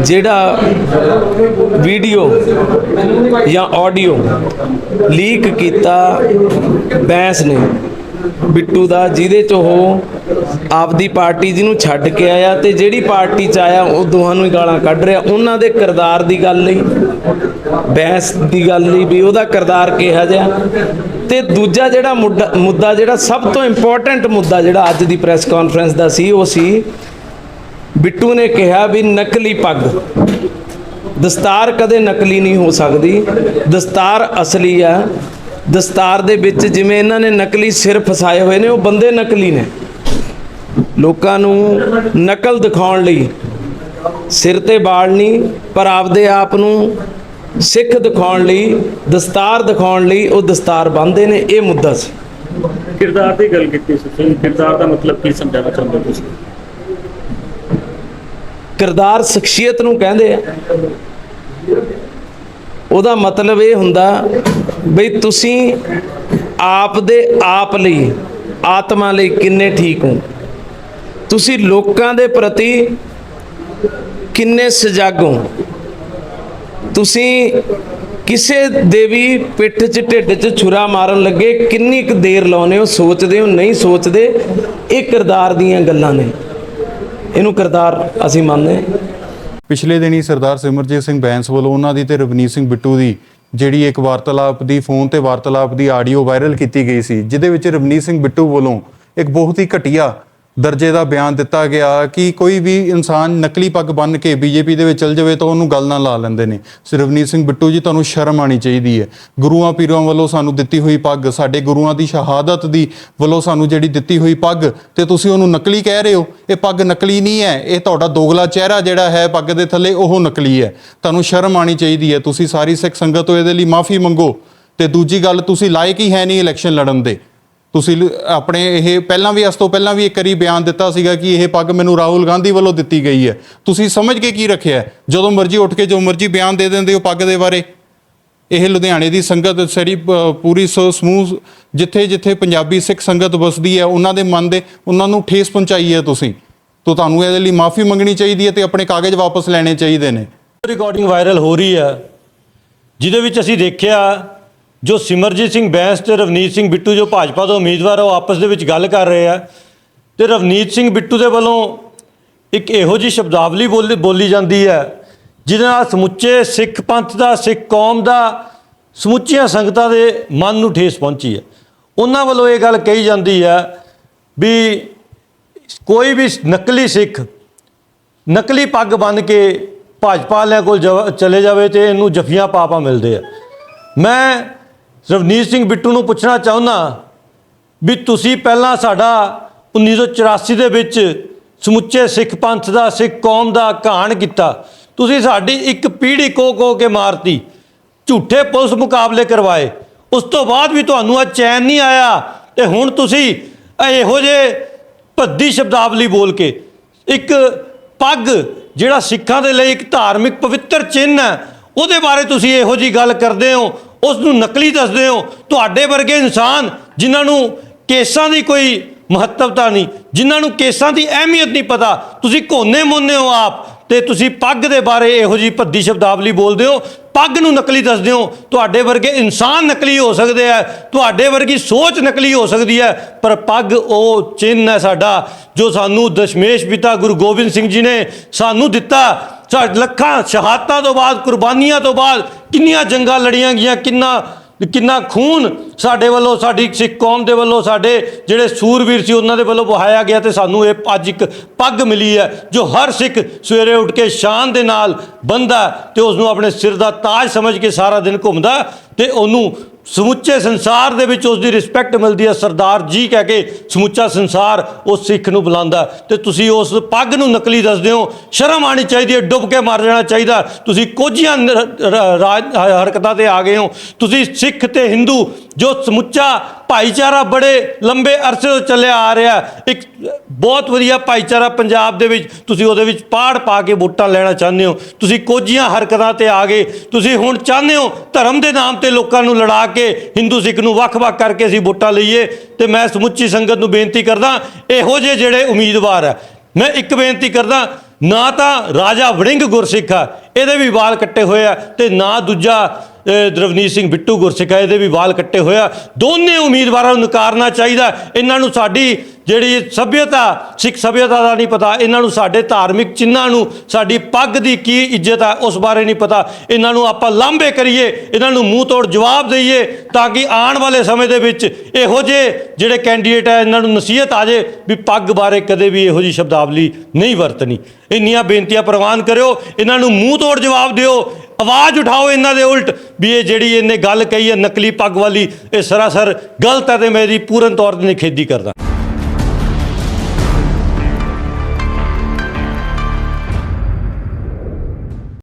ਜਿਹੜਾ ਵੀਡੀਓ ਜਾਂ audio leak ਕੀਤਾ ਬੈਂਸ ਨੇ, ਬਿੱਟੂ ਦਾ, ਜਿਹਦੇ ਚ ਉਹ ਆਪਦੀ ਪਾਰਟੀ ਜਿਹਨੂੰ ਛੱਡ ਕੇ ਆਇਆ ਤੇ ਜਿਹੜੀ ਪਾਰਟੀ ਚ ਆਇਆ, ਉਹ ਦੋਹਾਂ ਨੂੰ ਹੀ ਗਾਲਾਂ ਕੱਢ ਰਿਹਾ। ਉਹਨਾਂ ਦੇ ਕਿਰਦਾਰ ਦੀ ਗੱਲ ਲਈ ਬੈਂਸ ਦੀ ਗੱਲ ਲਈ ਵੀ ਉਹਦਾ ਕਿਰਦਾਰ ਕਿਹਾ ਜਿਹਾ। ਤੇ ਦੂਜਾ ਜਿਹੜਾ ਮੁੱਦਾ ਮੁੱਦਾ ਜਿਹੜਾ ਸਭ ਤੋਂ ਇੰਪੋਰਟੈਂਟ ਮੁੱਦਾ ਜਿਹੜਾ ਅੱਜ ਦੀ ਪ੍ਰੈਸ ਕਾਨਫਰੰਸ ਦਾ ਸੀ, ਉਹ ਸੀ ਬਿੱਟੂ ਨੇ ਕਿਹਾ ਵੀ ਨਕਲੀ ਪੱਗ। ਦਸਤਾਰ ਕਦੇ ਨਕਲੀ ਨਹੀਂ ਹੋ ਸਕਦੀ। ਦਸਤਾਰ ਅਸਲੀ ਆ। ਦਸਤਾਰ ਦੇ ਵਿੱਚ ਜਿਵੇਂ ਇਹਨਾਂ ਨੇ ਨਕਲੀ ਸਿਰ ਫਸਾਏ ਹੋਏ ਨੇ, ਉਹ ਬੰਦੇ ਨਕਲੀ ਨੇ। ਲੋਕਾਂ ਨੂੰ ਨਕਲ ਦਿਖਾਉਣ ਲਈ ਸਿਰ ਤੇ ਬਾਲ ਨਹੀਂ, ਪਰ ਆਪਦੇ ਆਪ ਨੂੰ ਸਿੱਖ ਦਿਖਾਉਣ ਲਈ, ਦਸਤਾਰ ਦਿਖਾਉਣ ਲਈ ਉਹ ਦਸਤਾਰ ਬੰਨਦੇ ਨੇ, ਇਹ ਮੁੱਦਾ ਸੀ। ਕਿਰਦਾਰ ਦੀ ਗੱਲ ਕੀਤੀ ਸੀ। ਕਿਰਦਾਰ ਦਾ ਮਤਲਬ ਕੀ ਸਮਝਾਉਣਾ ਚਾਹੁੰਦੇ ਤੁਸੀਂ? ਕਿਰਦਾਰ ਸ਼ਖਸੀਅਤ ਨੂੰ ਕਹਿੰਦੇ ਆ। ਉਹਦਾ ਮਤਲਬ ਇਹ ਹੁੰਦਾ ਬਈ ਤੁਸੀਂ ਆਪ ਦੇ ਆਪ ਲਈ, ਆਤਮਾ ਲਈ ਕਿੰਨੇ ਠੀਕ ਹੋ। ਤੁਸੀਂ ਲੋਕਾਂ ਦੇ ਪ੍ਰਤੀ ਕਿੰਨੇ ਸਜਗ ਹੋ। ਤੁਸੀਂ ਕਿਸੇ ਦੇ ਵੀ ਪਿੱਠ 'ਚ, ਢਿੱਡ 'ਚ ਛੁਰਾ ਮਾਰਨ ਲੱਗੇ, ਕਿੰਨੀ ਕੁ ਦੇਰ ਲਾਉਨੇ ਹੋ, ਸੋਚਦੇ ਹੋ, ਨਹੀਂ ਸੋਚਦੇ, ਇਹ ਕਿਰਦਾਰ ਦੀਆਂ ਗੱਲਾਂ ਨੇ। ਇਹਨੂੰ ਕਿਰਦਾਰ ਅਸੀਂ ਮੰਨਦੇ ਹਾਂ। ਪਿਛਲੇ ਦਿਨੀ ਸਰਦਾਰ ਸਿਮਰਜੀਤ ਸਿੰਘ ਬੈਂਸ ਵੱਲੋਂ ਉਹਨਾਂ ਦੀ ਤੇ ਰਵਨੀਤ ਸਿੰਘ ਬਿੱਟੂ ਦੀ ਜਿਹੜੀ ਇੱਕ ਵਾਰਤਾਲਾਪ ਦੀ ਫੋਨ ਤੇ ਵਾਰਤਾਲਾਪ ਦੀ ਆਡੀਓ ਵਾਇਰਲ ਕੀਤੀ ਗਈ ਸੀ, ਜਿਹਦੇ ਵਿੱਚ ਰਵਨੀਤ ਸਿੰਘ ਬਿੱਟੂ ਵੱਲੋਂ ਇੱਕ ਬਹੁਤ ਹੀ ਘਟੀਆ ਦਰਜੇ ਦਾ ਬਿਆਨ ਦਿੱਤਾ ਗਿਆ ਕਿ ਕੋਈ ਵੀ ਇਨਸਾਨ ਨਕਲੀ ਪੱਗ ਬੰਨ੍ਹ ਕੇ ਬੀਜੇਪੀ ਦੇ ਵਿੱਚ ਚਲ ਜਾਵੇ ਤਾਂ ਉਹਨੂੰ ਗੱਲ ਨਾਲ ਲਾ ਲੈਂਦੇ ਨੇ। ਸੋ ਰਵਨੀਤ ਸਿੰਘ ਬਿੱਟੂ ਜੀ, ਤੁਹਾਨੂੰ ਸ਼ਰਮ ਆਣੀ ਚਾਹੀਦੀ ਹੈ। ਗੁਰੂਆਂ ਪੀਰਾਂ ਵੱਲੋਂ ਸਾਨੂੰ ਦਿੱਤੀ ਹੋਈ ਪੱਗ, ਸਾਡੇ ਗੁਰੂਆਂ ਦੀ ਸ਼ਹਾਦਤ ਦੀ ਵੱਲੋਂ ਸਾਨੂੰ ਜਿਹੜੀ ਦਿੱਤੀ ਹੋਈ ਪੱਗ, ਤੇ ਤੁਸੀਂ ਉਹਨੂੰ ਨਕਲੀ ਕਹਿ ਰਹੇ ਹੋ? ਇਹ ਪੱਗ ਨਕਲੀ ਨਹੀਂ ਹੈ। ਇਹ ਤੁਹਾਡਾ ਦੋਗਲਾ ਚਿਹਰਾ ਜਿਹੜਾ ਹੈ ਪੱਗ ਦੇ ਥੱਲੇ, ਉਹ ਨਕਲੀ ਹੈ। ਤੁਹਾਨੂੰ ਸ਼ਰਮ ਆਣੀ ਚਾਹੀਦੀ ਹੈ। ਤੁਸੀਂ ਸਾਰੀ ਸਿੱਖ ਸੰਗਤ ਤੋਂ ਇਹਦੇ ਲਈ ਮਾਫੀ ਮੰਗੋ। ਤੇ ਦੂਜੀ ਗੱਲ, ਤੁਸੀਂ ਲਾਇਕ ਹੀ ਹੈ ਨਹੀਂ ਇਲੈਕਸ਼ਨ ਲੜਨ ਦੇ। ਤੁਸੀਂ ਲ- ਆਪਣੇ ਇਹ ਪਹਿਲਾਂ ਵੀ ਇਸ ਤੋਂ ਪਹਿਲਾਂ ਵੀ ਇੱਕ ਵਾਰੀ ਬਿਆਨ ਦਿੱਤਾ ਸੀਗਾ ਕਿ ਇਹ ਪੱਗ ਮੈਨੂੰ ਰਾਹੁਲ ਗਾਂਧੀ ਵੱਲੋਂ ਦਿੱਤੀ ਗਈ ਹੈ। ਤੁਸੀਂ ਸਮਝ ਕੇ ਕੀ ਰੱਖਿਆ ਜਦੋਂ ਮਰਜ਼ੀ ਉੱਠ ਕੇ ਜੋ ਮਰਜ਼ੀ ਬਿਆਨ ਦੇ ਦਿੰਦੇ ਹੋ ਪੱਗ ਦੇ ਬਾਰੇ। ਇਹ ਲੁਧਿਆਣੇ ਦੀ ਸੰਗਤ ਸਰੀ ਪੂਰੀ ਸੋ, ਸਮੂਹ, ਜਿੱਥੇ ਜਿੱਥੇ ਪੰਜਾਬੀ ਸਿੱਖ ਸੰਗਤ ਵਸਦੀ ਹੈ, ਉਹਨਾਂ ਦੇ ਮਨ ਦੇ, ਉਹਨਾਂ ਨੂੰ ਠੇਸ ਪਹੁੰਚਾਈ ਹੈ ਤੁਸੀਂ। ਤੋਂ ਤੁਹਾਨੂੰ ਇਹਦੇ ਲਈ ਮਾਫੀ ਮੰਗਣੀ ਚਾਹੀਦੀ ਹੈ ਤੇ ਆਪਣੇ ਕਾਗਜ਼ ਵਾਪਸ ਲੈਣੇ ਚਾਹੀਦੇ ਨੇ। ਰਿਕਾਰਡਿੰਗ ਵਾਇਰਲ ਹੋ ਰਹੀ ਹੈ। ਜਿਹਦੇ ਵਿੱਚ ਅਸੀਂ ਦੇਖਿਆ ਜੋ ਸਿਮਰਜੀਤ ਸਿੰਘ ਬੈਂਸ ਤੇ ਰਵਨੀਤ ਸਿੰਘ ਬਿੱਟੂ ਜੋ ਭਾਜਪਾ ਤੋਂ ਉਮੀਦਵਾਰ ਉਹ ਆਪਸ ਦੇ ਵਿੱਚ ਗੱਲ ਕਰ ਰਹੇ ਆ। ਤੇ ਰਵਨੀਤ ਸਿੰਘ ਬਿੱਟੂ ਦੇ ਵੱਲੋਂ ਇੱਕ ਇਹੋ ਜਿਹੀ ਸ਼ਬਦਾਵਲੀ ਬੋਲੀ ਬੋਲੀ ਜਾਂਦੀ ਹੈ, ਜਿਹਦੇ ਨਾਲ ਸਮੁੱਚੇ ਸਿੱਖ ਪੰਥ ਦਾ, ਸਿੱਖ ਕੌਮ ਦਾ, ਸਮੁੱਚੀਆਂ ਸੰਗਤਾਂ ਦੇ ਮਨ ਨੂੰ ਠੇਸ ਪਹੁੰਚੀ ਹੈ। ਉਹਨਾਂ ਵੱਲੋਂ ਇਹ ਗੱਲ ਕਹੀ ਜਾਂਦੀ ਹੈ ਵੀ ਕੋਈ ਵੀ ਨਕਲੀ ਸਿੱਖ, ਨਕਲੀ ਪੱਗ ਬੰਨ੍ਹ ਕੇ ਭਾਜਪਾ ਵਾਲਿਆਂ ਕੋਲ ਜਵ- ਚਲੇ ਜਾਵੇ ਤੇ ਇਹਨੂੰ ਜਫੀਆਂ ਪਾਪਾ ਮਿਲਦੇ ਆ। ਮੈਂ ਰਵਨੀਤ ਸਿੰਘ ਬਿੱਟੂ ਨੂੰ ਪੁੱਛਣਾ ਚਾਹੁੰਦਾ ਵੀ ਤੁਸੀਂ ਪਹਿਲਾਂ ਸਾਡਾ 1984 ਦੇ ਵਿੱਚ ਸਮੁੱਚੇ ਸਿੱਖ ਪੰਥ ਦਾ, ਸਿੱਖ ਕੌਮ ਦਾ ਕਹਾਣ ਕੀਤਾ। ਤੁਸੀਂ ਸਾਡੀ ਇੱਕ ਪੀੜ੍ਹੀ ਕੋ ਕੋ ਕੇ ਮਾਰਤੀ, ਝੂਠੇ ਪੁਲਿਸ ਮੁਕਾਬਲੇ ਕਰਵਾਏ। ਉਸ ਤੋਂ ਬਾਅਦ ਵੀ ਤੁਹਾਨੂੰ ਆ ਚੈਨ ਨਹੀਂ ਆਇਆ ਤੇ ਹੁਣ ਤੁਸੀਂ ਇਹੋ ਜਿਹੇ ਭੱਦੀ ਸ਼ਬਦਾਵਲੀ ਬੋਲ ਕੇ ਇੱਕ ਪੱਗ ਜਿਹੜਾ ਸਿੱਖਾਂ ਦੇ ਲਈ ਇੱਕ ਧਾਰਮਿਕ ਪਵਿੱਤਰ ਚਿੰਨ੍ਹ ਹੈ, ਉਹਦੇ ਬਾਰੇ ਤੁਸੀਂ ਇਹੋ ਜੀ ਗੱਲ ਕਰਦੇ ਹੋ ਉਸ ਨੂੰ ਨਕਲੀ ਦੱਸਦੇ ਹੋ? ਤੁਹਾਡੇ ਵਰਗੇ ਇਨਸਾਨ ਜਿਨ੍ਹਾਂ ਨੂੰ ਕੇਸਾਂ ਦੀ ਕੋਈ ਮਹੱਤਵਤਾ ਨਹੀਂ, ਜਿਨ੍ਹਾਂ ਨੂੰ ਕੇਸਾਂ ਦੀ ਅਹਿਮੀਅਤ ਨਹੀਂ ਪਤਾ, ਤੁਸੀਂ ਕੋਨੇ ਮੋਨੇ ਹੋ ਆਪ। ਤੇ ਤੁਸੀਂ ਪੱਗ ਦੇ ਬਾਰੇ ਇਹੋ ਜੀ ਭੱਦੀ ਸ਼ਬਦਾਵਲੀ ਬੋਲਦੇ ਹੋ। ਪੱਗ ਨੂੰ ਨਕਲੀ ਦੱਸਦੇ ਹੋ। ਤੁਹਾਡੇ ਵਰਗੇ ਇਨਸਾਨ ਨਕਲੀ ਹੋ ਸਕਦੇ ਆ। ਤੁਹਾਡੇ ਵਰਗੀ ਸੋਚ ਨਕਲੀ ਹੋ ਸਕਦੀ ਹੈ ਪਰ ਪੱਗ ਉਹ ਚਿੰਨ੍ਹ ਹੈ ਸਾਡਾ ਜੋ ਸਾਨੂੰ ਦਸ਼ਮੇਸ਼ ਪਿਤਾ ਗੁਰੂ ਗੋਬਿੰਦ ਸਿੰਘ ਜੀ ਨੇ ਸਾਨੂੰ ਦਿੱਤਾ। ਸਾ ਲੱਖਾਂ ਸ਼ਹਾਦਤਾਂ ਤੋਂ ਬਾਅਦ, ਕੁਰਬਾਨੀਆਂ ਤੋਂ ਬਾਅਦ ਕਿੰਨੀਆਂ ਜੰਗਾਂ ਲੜੀਆਂ ਗਈਆਂ, ਕਿੰਨਾ ਕਿੰਨਾ ਖੂਨ ਸਾਡੇ ਵੱਲੋਂ, ਸਾਡੀ ਸਿੱਖ ਕੌਮ ਦੇ ਵੱਲੋਂ, ਸਾਡੇ ਜਿਹੜੇ ਸੂਰਵੀਰ ਸੀ ਉਹਨਾਂ ਦੇ ਵੱਲੋਂ ਵਹਾਇਆ ਗਿਆ ਤੇ ਸਾਨੂੰ ਇਹ ਅੱਜ ਇੱਕ ਪੱਗ ਮਿਲੀ ਹੈ ਜੋ ਹਰ ਸਿੱਖ ਸਵੇਰੇ ਉੱਠ ਕੇ ਸ਼ਾਨ ਦੇ ਨਾਲ ਬੰਦਾ ਤੇ ਉਸ ਨੂੰ ਆਪਣੇ ਸਿਰ ਦਾ ਤਾਜ ਸਮਝ ਕੇ ਸਾਰਾ ਦਿਨ ਘੁੰਮਦਾ ਤੇ ਉਹਨੂੰ ਸਮੁੱਚੇ ਸੰਸਾਰ ਦੇ ਵਿੱਚ ਉਸ ਦੀ ਰਿਸਪੈਕਟ ਮਿਲਦੀ ਹੈ। ਸਰਦਾਰ ਜੀ ਕਹਿ ਕੇ ਸਮੁੱਚਾ ਸੰਸਾਰ ਉਸ ਸਿੱਖ ਨੂੰ ਬੁਲਾਉਂਦਾ ਤੇ ਤੁਸੀਂ ਉਸ ਪੱਗ ਨੂੰ ਨਕਲੀ ਦੱਸਦੇ ਹੋ। ਸ਼ਰਮ ਆਣੀ ਚਾਹੀਦੀ ਹੈ। ਡੁੱਬ ਕੇ ਮਰ ਜਾਣਾ ਚਾਹੀਦਾ ਤੁਸੀਂ ਕੋਝੀਆਂ ਰਾਜ ਹਰਕਤਾਂ ਤੇ ਆ ਗਏ ਹੋ। ਤੁਸੀਂ ਸਿੱਖ ਤੇ ਹਿੰਦੂ ਜੋ ਸਮੁੱਚਾ ਭਾਈਚਾਰਾ ਬੜੇ ਲੰਬੇ ਅਰਸੇ ਤੋਂ ਚੱਲਿਆ ਆ ਰਿਹਾ ਇੱਕ ਬਹੁਤ ਵਧੀਆ ਭਾਈਚਾਰਾ ਪੰਜਾਬ ਦੇ ਵਿੱਚ, ਤੁਸੀਂ ਉਹਦੇ ਵਿੱਚ ਪਾੜ ਪਾ ਕੇ ਵੋਟਾਂ ਲੈਣਾ ਚਾਹੁੰਦੇ ਹੋ। ਤੁਸੀਂ ਕੋਝੀਆਂ ਹਰਕਤਾਂ ਤੇ ਆ ਗਏ। ਤੁਸੀਂ ਹੁਣ ਚਾਹੁੰਦੇ ਹੋ ਧਰਮ ਦੇ ਨਾਮ ਤੇ ਲੋਕਾਂ ਨੂੰ ਲੜਾ ਕੇ ਹਿੰਦੂ, ਸਿੱਖ ਨੂੰ ਵੱਖ-ਵੱਖ ਕਰਕੇ ਅਸੀਂ ਵੋਟਾਂ ਲਈਏ। ਤੇ ਮੈਂ ਸਮੁੱਚੀ ਸੰਗਤ ਨੂੰ ਬੇਨਤੀ ਕਰਦਾ, ਇਹੋ ਜਿਹੇ ਜਿਹੜੇ ਉਮੀਦਵਾਰ ਹੈ, ਮੈਂ ਇੱਕ ਬੇਨਤੀ ਕਰਦਾ, ਨਾ ਤਾਂ ਰਾਜਾ ਵੜਿੰਗ ਗੁਰਸਿੱਖ ਆ, ਇਹਦੇ ਵੀ ਵਾਲ ਕੱਟੇ ਹੋਏ ਆ ਤੇ ਨਾ ਦੂਜਾ ਦਰਵਨੀਤ ਸਿੰਘ ਬਿੱਟੂ ਗੁਰਸਿੱਖਾ ਇਹਦੇ ਵੀ ਵਾਲ ਕੱਟੇ ਹੋਏ ਆ। ਦੋਨੇ ਉਮੀਦਵਾਰਾਂ ਨੂੰ ਨਕਾਰਨਾ ਚਾਹੀਦਾ। ਇਹਨਾਂ ਨੂੰ ਸਾਡੀ ਜਿਹੜੀ ਸਭਿਅਤਾ, ਸਿੱਖ ਸਭਿਅਤਾ ਦਾ ਨਹੀਂ ਪਤਾ, ਇਹਨਾਂ ਨੂੰ ਸਾਡੇ ਧਾਰਮਿਕ ਚਿੰਨਾਂ ਨੂੰ, ਸਾਡੀ ਪੱਗ ਦੀ ਕੀ ਇੱਜ਼ਤ ਹੈ ਉਸ ਬਾਰੇ ਨਹੀਂ ਪਤਾ। ਇਹਨਾਂ ਨੂੰ ਆਪਾਂ ਲਾਂਭੇ ਕਰੀਏ, ਇਹਨਾਂ ਨੂੰ ਮੂੰਹ ਤੋੜ ਜਵਾਬ ਦਈਏ, ਤਾਂ ਕਿ ਆਉਣ ਵਾਲੇ ਸਮੇਂ ਦੇ ਵਿੱਚ ਇਹੋ ਜਿਹੇ ਜਿਹੜੇ ਕੈਂਡੀਡੇਟ ਹੈ ਇਹਨਾਂ ਨੂੰ ਨਸੀਹਤ ਆ ਜੇ ਵੀ ਪੱਗ ਬਾਰੇ ਕਦੇ ਵੀ ਇਹੋ ਜਿਹੀ ਸ਼ਬਦਾਵਲੀ ਨਹੀਂ ਵਰਤਣੀ। ਇੰਨੀਆਂ ਬੇਨਤੀਆਂ ਪ੍ਰਵਾਨ ਕਰਿਓ, ਇਹਨਾਂ ਨੂੰ ਮੂੰਹ ਤੋੜ ਜਵਾਬ ਦਿਓ ਆਵਾਜ਼ ਉਠਾਓ ਇਹਨਾਂ ਦੇ ਉਲਟ ਵੀ ਇਹ ਜਿਹੜੀ ਇਹਨੇ ਗੱਲ ਕਹੀ ਹੈ ਨਕਲੀ ਪੱਗ ਵਾਲੀ, ਇਹ ਸਰਾਸਰ ਗਲਤ ਹੈ ਤੇ ਮੇਰੀ ਪੂਰਨ ਤੌਰ ਤੇ ਨਿਖੇਧੀ ਕਰਦਾ।